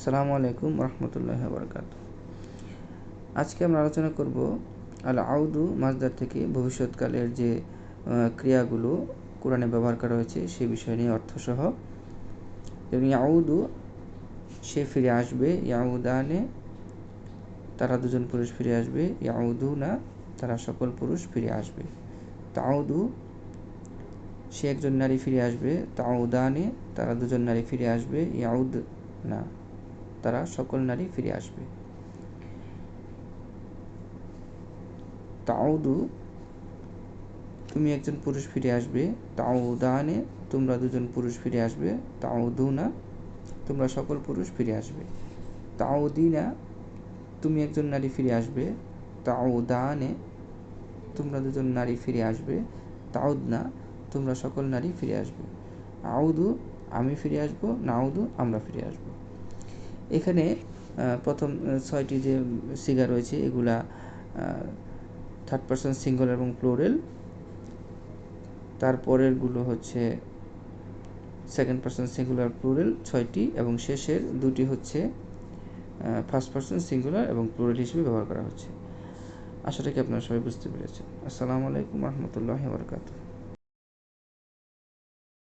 আসসালামু আলাইকুম রহমতুল্লাহ বরকাত আজকে আমরা আলোচনা করব আল আউদু মাজদার থেকে ভবিষ্যৎকালের যে ক্রিয়াগুলো কোরআনে ব্যবহার করা হয়েছে সে বিষয় নিয়ে অর্থসহ। এবং ইয়াউদু, সে ফিরে আসবে, ইয়াউদানে তারা দুজন পুরুষ ফিরে আসবে ইয়াউদু না তারা সকল পুরুষ ফিরে আসবে। তাউদু, সে একজন নারী ফিরে আসবে, তাউদানে তারা দুজন নারী ফিরে আসবে ইয়াউদ না তারা সকল নারী ফিরে আসবে। তাউদু, তুমি একজন পুরুষ ফিরে আসবে। তাউদানে, তোমরা দুজন পুরুষ ফিরে আসবে। তাউদুনা, তোমরা সকল পুরুষ ফিরে আসবে। তাউদিনা, তুমি একজন নারী ফিরে আসবে। তাউদানে, তোমরা দুজন নারী ফিরে আসবে। তাউদনা, তোমরা সকল নারী ফিরে আসবে। আউদু, আমি ফিরে আসব। নাউদু, আমরা ফিরে আসব। এখানে প্রথম ছয়টি যে সিগা রয়েছে, এগুলা থার্ড পার্সন সিঙ্গল এবং প্লোরেল তারপরেরগুলো হচ্ছে সেকেন্ড পার্সন সিঙ্গুলার প্লুরেল ছয়টি, এবং শেষের দুটি হচ্ছে ফার্স্ট পার্সন সিঙ্গুলার এবং প্লুরেল হিসেবে ব্যবহার করা হচ্ছে। আশা রাখি আপনারা সবাই বুঝতে পেরেছেন। আসসালামু আলাইকুম রহমতুল্লাহ বরকাতু